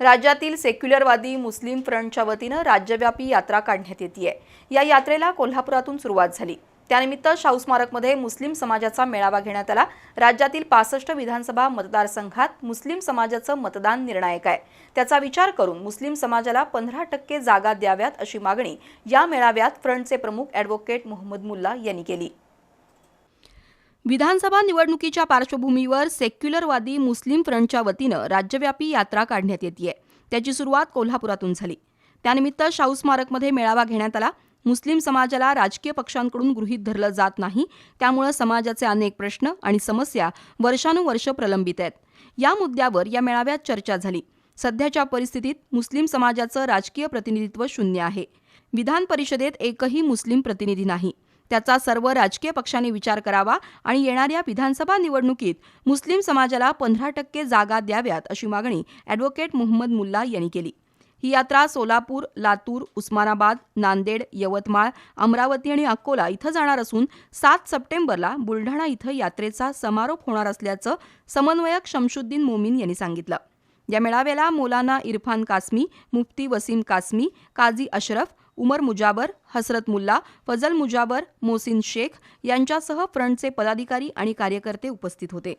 राज्यातील सेक्युलरवादी मुस्लिम फ्रंटच्या वतीनं राज्यव्यापी यात्रा काढण्यात येते आहे या यात्रेला कोल्हापुरातून सुरुवात झाली. त्यानिमित्त शाहू स्मारकमध्ये मुस्लिम समाजाचा मेळावा घेण्यात आला. राज्यातील पासष्ट विधानसभा मतदारसंघात मुस्लिम समाजाचं मतदान निर्णायक आहे. त्याचा विचार करून मुस्लिम समाजाला पंधरा टक्के जागा द्याव्यात अशी मागणी या मेळाव्यात फ्रंटचे प्रमुख ॲडव्होकेट मोहम्मद मुल्ला यांनी केली. विधानसभा निवडणुकीच्या पार्श्वभूमीवर सेक्युलरवादी मुस्लिम फ्रंटच्या वतीनं राज्यव्यापी यात्रा काढण्यात येते त्याची सुरुवात कोल्हापुरातून झाली. त्यानिमित्त शाहू स्मारकमध्ये मेळावा घेण्यात आला. मुस्लिम समाजाला राजकीय पक्षांकडून गृहीत धरलं जात नाही. त्यामुळे समाजाचे अनेक प्रश्न आणि समस्या वर्षानुवर्ष प्रलंबित आहेत. या मुद्द्यावर या मेळाव्यात चर्चा झाली. सध्याच्या परिस्थितीत मुस्लिम समाजाचं राजकीय प्रतिनिधित्व शून्य आहे. विधान परिषदेत एकही मुस्लिम प्रतिनिधी नाही. त्याचा सर्व राजकीय पक्षांनी विचार करावा आणि येणाऱ्या विधानसभा निवडणुकीत मुस्लिम समाजाला पंधरा टक्के जागा द्याव्यात अशी मागणी ॲडव्होकेट मोहम्मद मुल्ला यांनी केली. ही यात्रा सोलापूर लातूर उस्मानाबाद नांदेड यवतमाळ अमरावती आणि अकोला इथं जाणार असून सात सप्टेंबरला बुलढाणा इथं यात्रेचा समारोप होणार असल्याचं समन्वयक शमशुद्दीन मोमीन यांनी सांगितलं. या मेळाव्याला मौलाना इरफान कासमी मुफ्ती वसीम कासमी काझी अशरफ उमर मुजाबर हसरत मुल्ला फजल मुजाबर मोसिन शेख यांच्यासह फ्रंटचे पदाधिकारी आणि कार्यकर्ते उपस्थित होते.